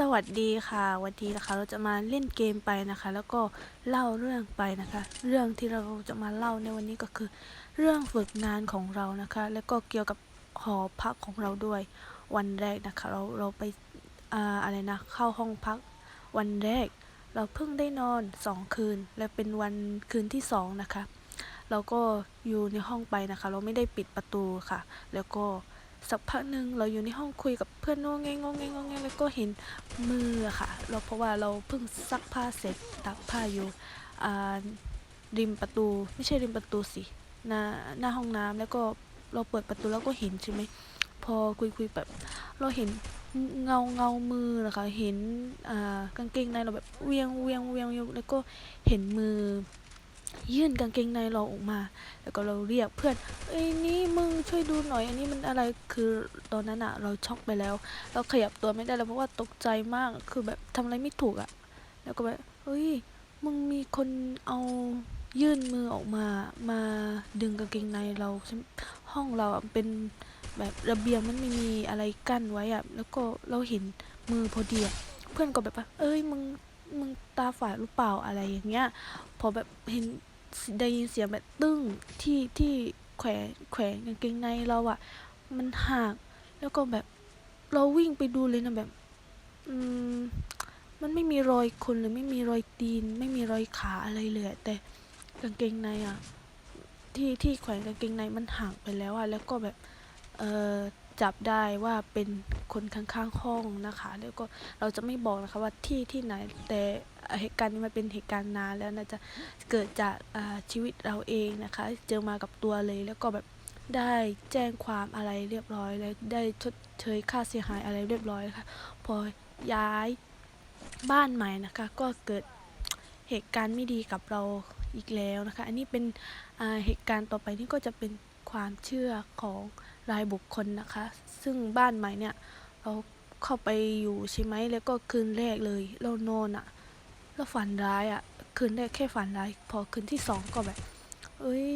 สวัสดีค่ะวันนี้นะคะเราจะมาเล่นเกมไปนะคะ แล้วก็เล่าเรื่องไปนะคะ เรื่องที่เราจะมาเล่าในวันนี้ก็คือ เรื่องฝึกงานของเรานะคะ แล้วก็เกี่ยวกับหอพักของเราด้วย วันแรกนะคะ เราเราไปอ่าอะไรนะเข้าห้องพัก วันแรก เราเพิ่งได้นอนสองคืน และเป็นวันคืนที่สองนะคะ เราก็อยู่ในห้องไปนะคะ เราไม่ได้ปิดประตูค่ะ แล้วก็ สักพักหนึ่งเราอยู่ในห้องคุยกับเพื่อนโง่เงงง่เงงง่เงงแล้วก็เห็นมือค่ะ เราเพราะว่าเราเพิ่งซักผ้าเสร็จตักผ้าอยู่ริมประตู ไม่ใช่ริมประตูสิหน้าหน้าห้องน้ำแล้วก็เราเปิดประตูแล้วก็เห็นใช่ไหมพอคุยคุยแบบ เราเห็นเงาเงามือนะคะเห็นกางเกงในเราแบบเวียงเวียงเวียงเวียงแล้วก็เห็นมือ ยื่นกางเกงในเราออกมา แล้วก็เราเรียกเพื่อนเอ้ยนี่มึงช่วยดูหน่อยอันนี้มันอะไรคือตอนนั้นอะเราช็อกไปแล้ว เราขยับตัวไม่ได้แล้วเพราะว่าตกใจมากคือแบบทำอะไรไม่ถูกอะแล้วก็แบบเฮ้ยมึงมีคนเอายื่นมือออกมามาดึงกางเกงในเราใช่ห้องเราอะเป็นแบบระเบียงมันไม่มีอะไรกั้นไว้อะแล้วก็เราเห็นมือพอดีอะเพื่อนก็แบบว่าเอ้ยมึงมึงตาฝาดหรือเปล่าอะไรอย่างเงี้ยพอแบบเห็น ได้ยินเสียงแบบตึ้งที่ที่แขวนแขวนกางเกงในเราอะมันหักแล้วก็แบบเราวิ่งไปดูเลยนะแบบ อืมมันไม่มีรอยคนหรือไม่มีรอยตีน ไม่มีรอยขาอะไรเลยแต่กางเกงในอะที่ที่แขวนกางเกงในมันหักไปแล้วอะแล้วก็แบบเออจับได้ว่าเป็นคนข้างๆห้องนะคะ แล้วก็เราจะไม่บอกนะคะว่าที่ที่ไหนแต่ เหตุการณ์นี้มันเป็นเหตุการณ์นานแล้วนะจะเกิดจากชีวิตเราเองนะคะ เจอมากับตัวเลยแล้วก็แบบได้แจ้งความอะไรเรียบร้อยแล้วได้ชดเชยค่าเสียหายอะไรเรียบร้อยค่ะ พอย้ายบ้านใหม่นะคะ ก็เกิดเหตุการณ์ไม่ดีกับเราอีกแล้วนะคะ อันนี้เป็นเหตุการณ์ต่อไปนี่ก็จะเป็นความเชื่อของรายบุคคลนะคะ ซึ่งบ้านใหม่เนี่ยเราเข้าไปอยู่ใช่ไหมแล้วก็คืนแรกเลยเรานอนอะ แล้วฝันร้ายอะคืนแรกแค่ฝันร้าย พอคืนที่สองก็แบบ เอ้ย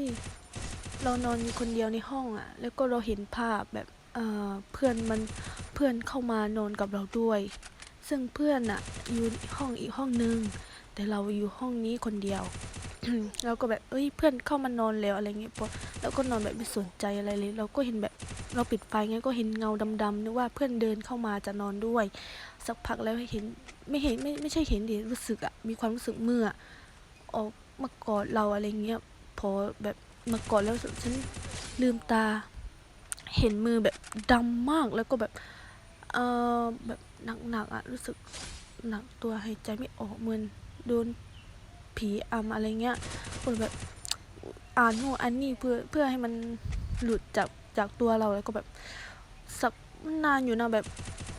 เรานอนคนเดียวในห้องอะแล้วก็เราเห็นภาพแบบเอ่อเพื่อนมันเพื่อนเข้ามานอนกับเราด้วย ซึ่งเพื่อนอะอยู่ห้องอีกห้องนึง แต่เราอยู่ห้องนี้คนเดียว เราก็แบบเอ้ยเพื่อนเข้ามานอนแล้วอะไรเงี้ยพอเราก็นอนแบบไม่สนใจอะไรเลย เราก็เห็นแบบเราปิดไฟไงก็เห็นเงาดำๆนึกว่าเพื่อนเดินเข้ามาจะนอนด้วย สักพักแล้วเห็นไม่เห็นไม่ไม่ใช่เห็นดิรู้สึกอะมีความรู้สึกเมืออออกมากอดเราอะไรเงี้ยพอแบบมากอดแล้วฉันลืมตา เห็นมือแบบดำมากแล้วก็แบบเออแบบหนักๆอะรู้สึกหนักตัวหายใจไม่ออกเหมือนโดน ผีอำอะไรเงี้ยก็เลยแบบอ่านโน่อันนี้เพื่อเพื่อให้มันหลุดจากจากตัวเราแล้วก็แบบสักนานอยู่นะแบบ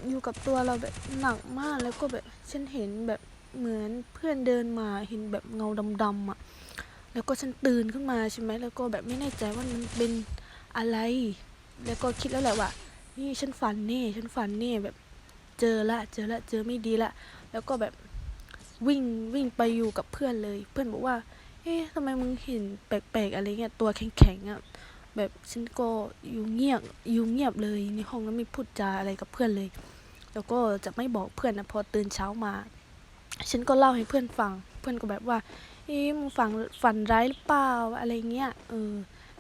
อยู่กับตัวเราแบบหนักมากแล้วก็แบบฉันเห็นแบบเหมือนเพื่อนเดินมาเห็นแบบเงาดำๆอะแล้วก็ฉันตื่นขึ้นมาใช่ไหมแล้วก็แบบไม่แน่ใจว่ามันเป็นอะไร แล้วก็คิดแล้วแหละว่า นี่ฉันฝันแน่ฉันฝันแน่แบบเจอละ เจอละเจอไม่ดีละ แล้วก็แบบ วิ่งวิ่งไปอยู่กับเพื่อนเลย เพื่อนบอกว่า เอ๊ะทำไมมึงเห็นแปลกๆอะไรเงี้ยตัวแข็งๆอะแบบฉันก็อยู่เงียบอยู่เงียบเลยในห้องแล้วไม่พูดจาอะไรกับเพื่อนเลย แล้วก็จะไม่บอกเพื่อนนะพอตื่นเช้ามา ฉันก็เล่าให้เพื่อนฟัง เพื่อนก็แบบว่า เอ๊ะมึงฝันฝันร้ายหรือเปล่าอะไรเงี้ยเออ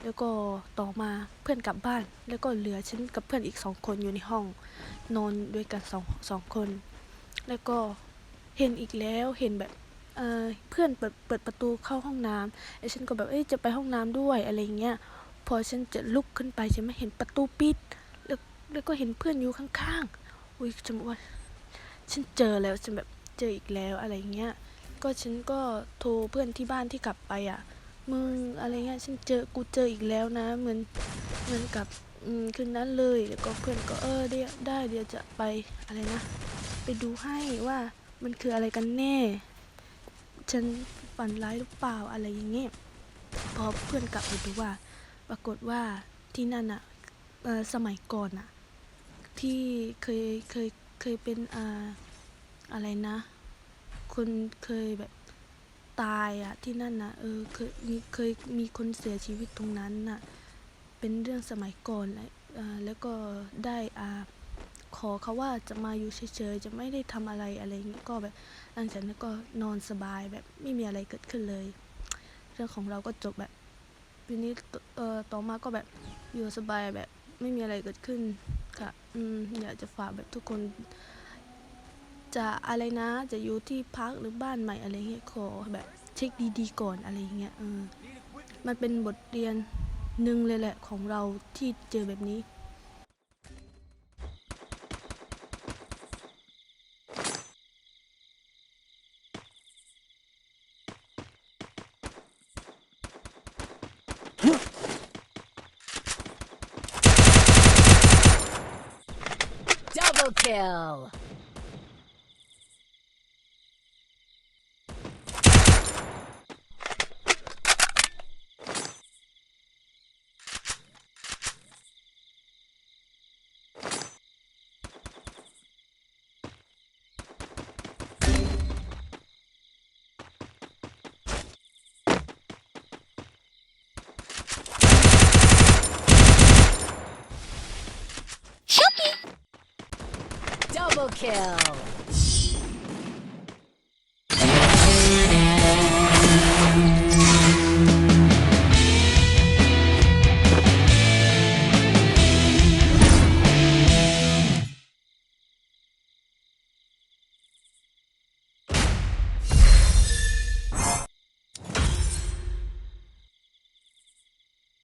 แล้วก็ต่อมาเพื่อนกลับบ้าน แล้วก็เหลือฉันกับเพื่อนอีกสองคนอยู่ในห้อง นอนด้วยกันสองสองคน แล้วก็ เห็นอีกแล้วเห็นแบบเพื่อนเปิดเปิดประตูเข้าห้องน้ำแล้วฉันก็แบบเอ้ยจะไปห้องน้ำด้วยอะไรเงี้ยพอฉันจะลุกขึ้นไปฉันไม่เห็นประตูปิด แล้วแล้วก็เห็นเพื่อนอยู่ข้างๆอุ้ยฉันบอกว่า ฉันเจอแล้วฉันแบบเจออีกแล้วอะไรเงี้ยก็ฉันก็โทรเพื่อนที่บ้านที่กลับไปอะมึงอะไรเงี้ยฉันเจอกูเจออีกแล้วนะเหมือนเหมือนกับอืมคืนนั้นเลยแล้วก็เพื่อนก็เออเดี๋ยได้เดี๋ยวจะไปอะไรนะ ไปดูให้ว่า มันคืออะไรกันแน่ ฉันฝันร้ายหรือเปล่าอะไรอย่างเงี้ยพอเพื่อนกลับไปดูว่า ปรากฏว่าที่นั่นอะเอ่อสมัยก่อนอะที่เคยเคยเคยเป็นอ่าอะไรนะ คนเคยแบบตายอะที่นั่นนะเออเคยมีเคยมีคนเสียชีวิตตรงนั้นน่ะเป็นเรื่องสมัยก่อนแหละอ่าแล้วก็ได้อ่า ขอเขาว่าจะมาอยู่เฉยๆจะไม่ได้ทำอะไรอะไรเงี้ยก็แบบหลังจากนั้นก็นอนสบายแบบไม่มีอะไรเกิดขึ้นเลย เรื่องของเราก็จบแบบทีนี้เอ่อต่อมาก็แบบอยู่สบายแบบไม่มีอะไรเกิดขึ้นค่ะอืมอยากจะฝากแบบทุกคน จะอะไรนะ จะอยู่ที่พักหรือบ้านใหม่อะไรเงี้ยขอแบบเช็คดีๆก่อนอะไรเงี้ยเออมันเป็นบทเรียนหนึ่งเลยแหละของเราที่เจอแบบนี้ kill. Double kill!